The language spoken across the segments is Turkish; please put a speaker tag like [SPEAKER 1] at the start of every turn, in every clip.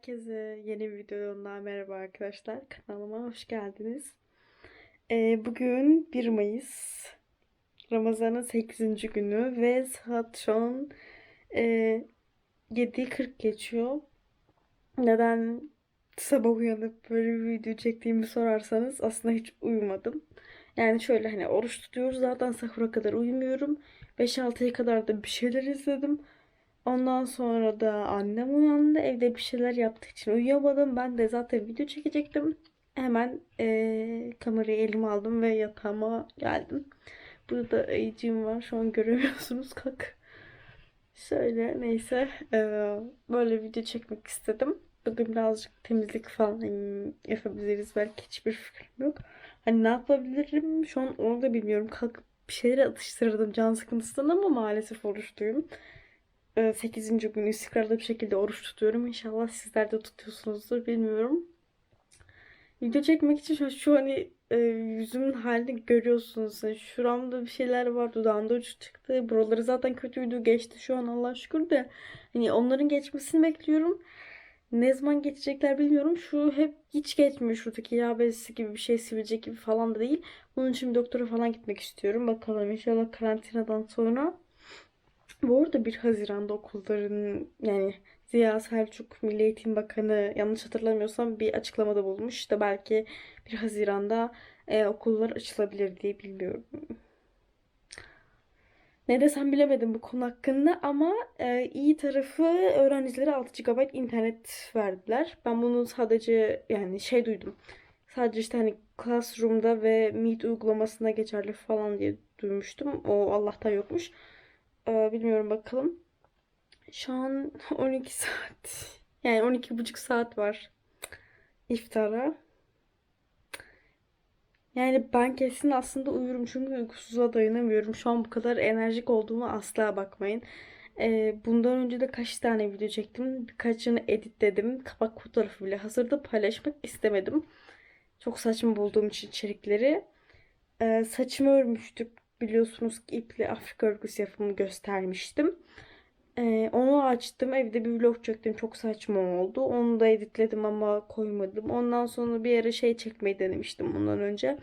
[SPEAKER 1] Herkese yeni bir videodan merhaba arkadaşlar. Kanalıma hoş geldiniz. Ee, bugün 1 Mayıs. Ramazan'ın 8. günü ve saat şu an e, 7.40 geçiyor. Neden sabah uyanıp böyle bir video çektiğimi sorarsanız aslında hiç uyumadım. Yani şöyle hani oruç tutuyoruz zaten sahura kadar uyumuyorum. 5-6'ya kadar da bir şeyler izledim. Ondan sonra da annem uyandı. Evde bir şeyler yaptığı için uyuyamadım. Ben de zaten video çekecektim. Hemen eee, kamerayı elime aldım ve yatağıma geldim. Burada ayıcığım var. Şu an göremiyorsunuz. Kalk. Şöyle neyse eee, böyle video çekmek istedim. Bugün birazcık temizlik falan yapabiliriz. Belki hiçbir fikrim yok. Hani ne yapabilirim şu an onu da bilmiyorum. Kalkıp bir şeyler atıştırdım can sıkıntısından ama maalesef oruçluyum. 8. gün istikrarlı bir şekilde oruç tutuyorum. İnşallah sizler de tutuyorsunuzdur bilmiyorum. Video çekmek için şu, şu hani e, yüzümün halini görüyorsunuz. Yani şuramda bir şeyler var. Dudağımda uç çıktı. Buraları zaten kötüydü. Geçti şu an Allah şükür de. Hani onların geçmesini bekliyorum. Ne zaman geçecekler bilmiyorum. Şu hep hiç geçmiyor. Şuradaki yağ bezisi gibi bir şey sivilecek gibi falan da değil. Bunun için bir doktora falan gitmek istiyorum. Bakalım inşallah karantinadan sonra bu arada 1 Haziran'da okulların yani Ziya Selçuk Milli Eğitim Bakanı yanlış hatırlamıyorsam bir açıklamada bulmuş. İşte belki 1 Haziran'da e, okullar açılabilir diye bilmiyorum. Ne desem bilemedim bu konu hakkında ama e, iyi tarafı öğrencilere 6 GB internet verdiler. Ben bunu sadece yani şey duydum. Sadece işte hani Classroom'da ve Meet uygulamasında geçerli falan diye duymuştum. O Allah'tan yokmuş. Ee, bilmiyorum bakalım. Şu an 12 saat. Yani 12 buçuk saat var iftara. Yani ben kesin aslında uyurum çünkü uykusuzluğa dayanamıyorum. Şu an bu kadar enerjik olduğumu asla bakmayın. Ee, bundan önce de kaç tane video çektim. Birkaçını editledim. Kapak fotoğrafı bile hazırda paylaşmak istemedim. Çok saçma bulduğum için içerikleri. Ee, saçımı örmüştük biliyorsunuz ki iple Afrika örgüsü yapımını göstermiştim. Ee, onu açtım. Evde bir vlog çektim. Çok saçma oldu. Onu da editledim ama koymadım. Ondan sonra bir ara şey çekmeyi denemiştim bundan önce.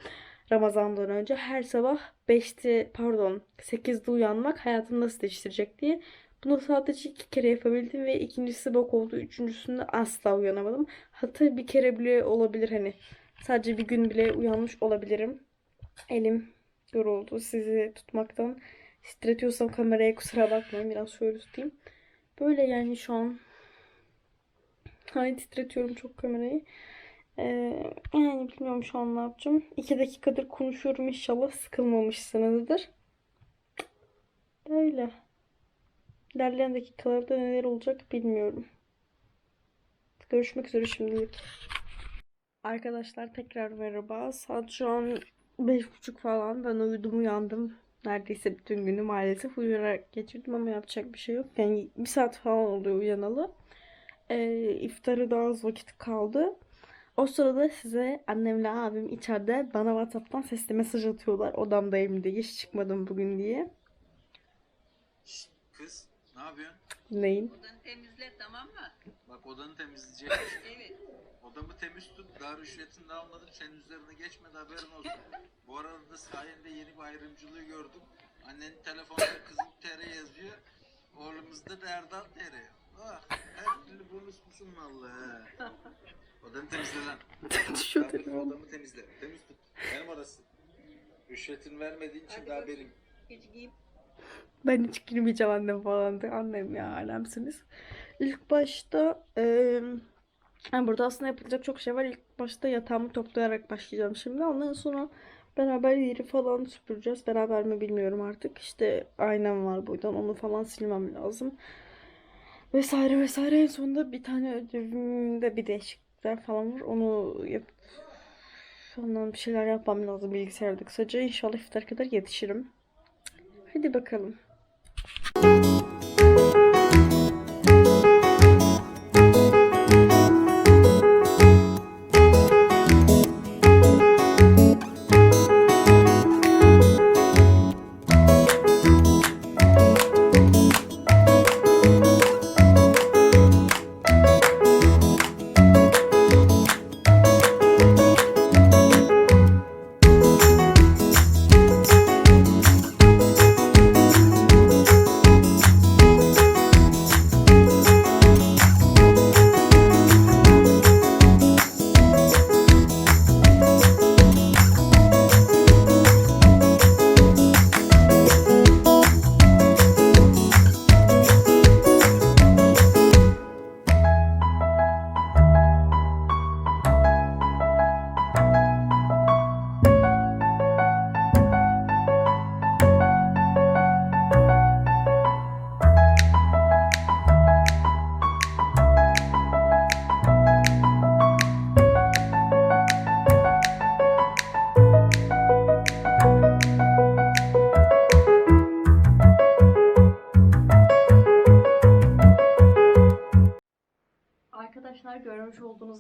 [SPEAKER 1] Ramazan'dan önce her sabah 5'te pardon 8'de uyanmak hayatını nasıl değiştirecek diye. Bunu sadece iki kere yapabildim ve ikincisi bok oldu. Üçüncüsünde asla uyanamadım. Hatta bir kere bile olabilir hani. Sadece bir gün bile uyanmış olabilirim. Elim yoruldu sizi tutmaktan. Titretiyorsam kameraya kusura bakmayın. Biraz şöyle tutayım. Böyle yani şu an. Ay titretiyorum çok kamerayı. Ee, yani bilmiyorum şu an ne yapacağım. İki dakikadır konuşuyorum inşallah sıkılmamışsınızdır. Böyle. İlerleyen dakikalarda neler olacak bilmiyorum. Görüşmek üzere şimdilik. Arkadaşlar tekrar merhaba. Saat şu an beş buçuk falan. Ben uyudum uyandım. Neredeyse bütün günü maalesef uyuyarak geçirdim ama yapacak bir şey yok. Yani bir saat falan oluyor uyanalı. Ee, iftarı daha az vakit kaldı. O sırada size annemle abim içeride bana WhatsApp'tan sesli mesaj atıyorlar. Odamdayım diye. Hiç çıkmadım bugün diye.
[SPEAKER 2] Şşt, kız ne yapıyorsun?
[SPEAKER 1] Neyin?
[SPEAKER 3] Odanı temizle tamam mı?
[SPEAKER 2] Bak odanı temizleyecek.
[SPEAKER 3] Evet.
[SPEAKER 2] Odamı temiz tut. Daha rüşvetini de almadım. Senin üzerine geçmedi haberin olsun. Bu arada da sayende yeni bir ayrımcılığı gördüm. Annenin telefonunda kızım TR yazıyor. Oğlumuzda da Erdal TR. Ah, her türlü konuşmuşsun vallahi. Odanı temizle lan.
[SPEAKER 1] Şu telefon.
[SPEAKER 2] odamı temizle. Temiz tut. Benim orası. Rüşvetini vermediğin için
[SPEAKER 3] Hadi
[SPEAKER 2] daha benim.
[SPEAKER 3] Hiç giyip
[SPEAKER 1] Ben hiç girmeyeceğim annem falan diye. Annem ya alemsiniz. İlk başta yani burada aslında yapılacak çok şey var. İlk başta yatağımı toplayarak başlayacağım şimdi. Ondan sonra beraber yeri falan süpüreceğiz. Beraber mi bilmiyorum artık. İşte aynam var buradan. Onu falan silmem lazım. Vesaire vesaire. En sonunda bir tane ödevimde bir değişiklikler falan var. Onu yap Ondan bir şeyler yapmam lazım bilgisayarda kısaca. İnşallah iftar kadar yetişirim. Hadi bakalım.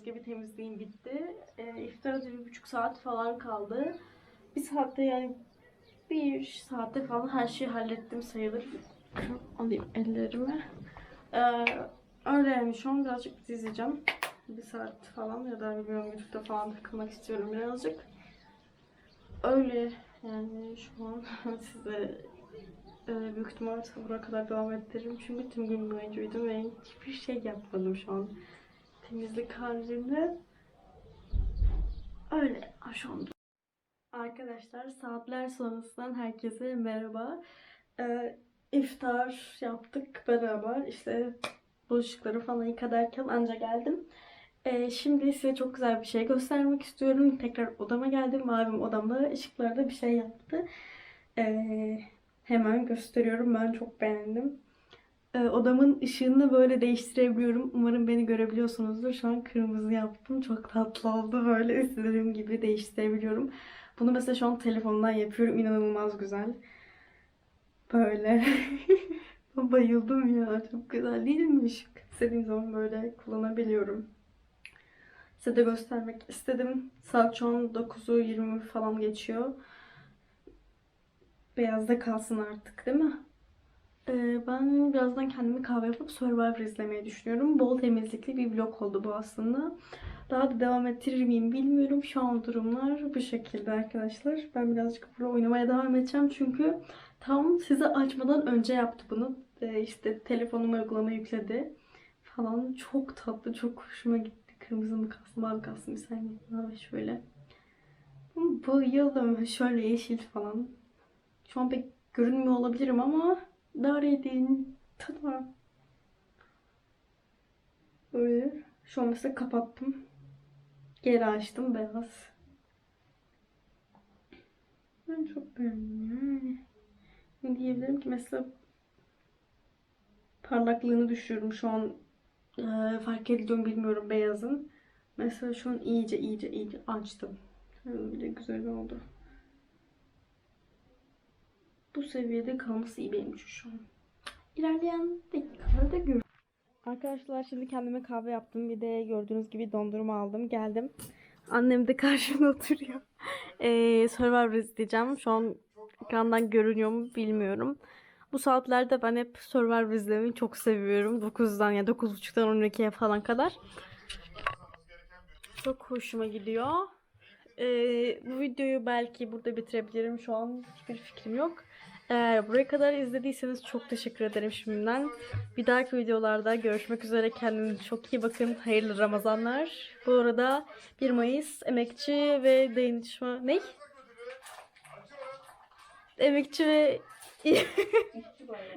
[SPEAKER 1] Gibi temizliğim bitti. E, iftara da bir buçuk saat falan kaldı. Bir saatte yani bir saatte falan her şeyi hallettim sayılır. Alayım ellerimi. E, öyle yani şu an birazcık izleyeceğim. Bir saat falan ya da bilmiyorum YouTube'da falan takılmak istiyorum birazcık. Öyle yani şu an size e, büyük ihtimalle sabura kadar devam ettiririm. Çünkü tüm gün boyunca uyudum ve hiçbir şey yapmadım şu an. Temizlik haricinde. Öyle an. Arkadaşlar saatler sonrasından herkese merhaba. Ee, iftar yaptık beraber. İşte bulaşıkları falan yıkadarken anca geldim. Ee, şimdi size çok güzel bir şey göstermek istiyorum. Tekrar odama geldim. Abim odamda ışıklarda bir şey yaptı. Ee, hemen gösteriyorum. Ben çok beğendim. Ee, odamın ışığını böyle değiştirebiliyorum. Umarım beni görebiliyorsunuzdur. Şu an kırmızı yaptım. Çok tatlı oldu. Böyle istediğim gibi değiştirebiliyorum. Bunu mesela şu an telefondan yapıyorum. İnanılmaz güzel. Böyle. Bayıldım ya. Çok güzel değil mi ışık? İstediğim zaman böyle kullanabiliyorum. Size de göstermek istedim. Saat şu an 9'u 20 falan geçiyor. Beyazda kalsın artık değil mi? Ee, ben birazdan kendime kahve yapıp Survivor izlemeyi düşünüyorum. Bol temizlikli bir vlog oldu bu aslında. Daha da devam ettirir miyim bilmiyorum. Şu an durumlar bu şekilde arkadaşlar. Ben birazcık burada oynamaya devam edeceğim. Çünkü tam size açmadan önce yaptı bunu. Ee, işte telefonuma uygulama yükledi falan. Çok tatlı, çok hoşuma gitti. Kırmızı mı kalsın, mavi kalsın bir saniye. Mavi şöyle. Bayıldım. Şöyle yeşil falan. Şu an pek görünmüyor olabilirim ama idare edin. Tamam. Böyle. Şu an mesela kapattım. Geri açtım beyaz. Ben çok beğendim yani. Ne diyebilirim ki mesela parlaklığını düşürüyorum şu an e, fark ediyorum bilmiyorum beyazın. Mesela şu an iyice iyice iyice açtım. Öyle güzel oldu. Bu seviyede kalması iyi benim için şu an. İlerleyen dakikalarda görürüz. Arkadaşlar şimdi kendime kahve yaptım. Bir de gördüğünüz gibi dondurma aldım. Geldim. Annem de karşımda oturuyor. Ee, Survivor izleyeceğim. Şu an ekrandan görünüyor mu bilmiyorum. Bu saatlerde ben hep Survivor izlemeyi çok seviyorum. 9'dan ya 9.30'dan 12'ye falan kadar. Çok hoşuma gidiyor. Ee, bu videoyu belki burada bitirebilirim. Şu an hiçbir fikrim yok. Eğer buraya kadar izlediyseniz çok teşekkür ederim şimdiden. Bir dahaki videolarda görüşmek üzere. Kendinize çok iyi bakın. Hayırlı Ramazanlar. Bu arada 1 Mayıs emekçi ve dayanışma... Ne? Emekçi ve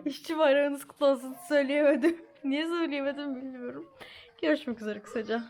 [SPEAKER 1] işçi bayramınız kutlu olsun söyleyemedim. Niye söyleyemedim bilmiyorum. Görüşmek üzere kısaca.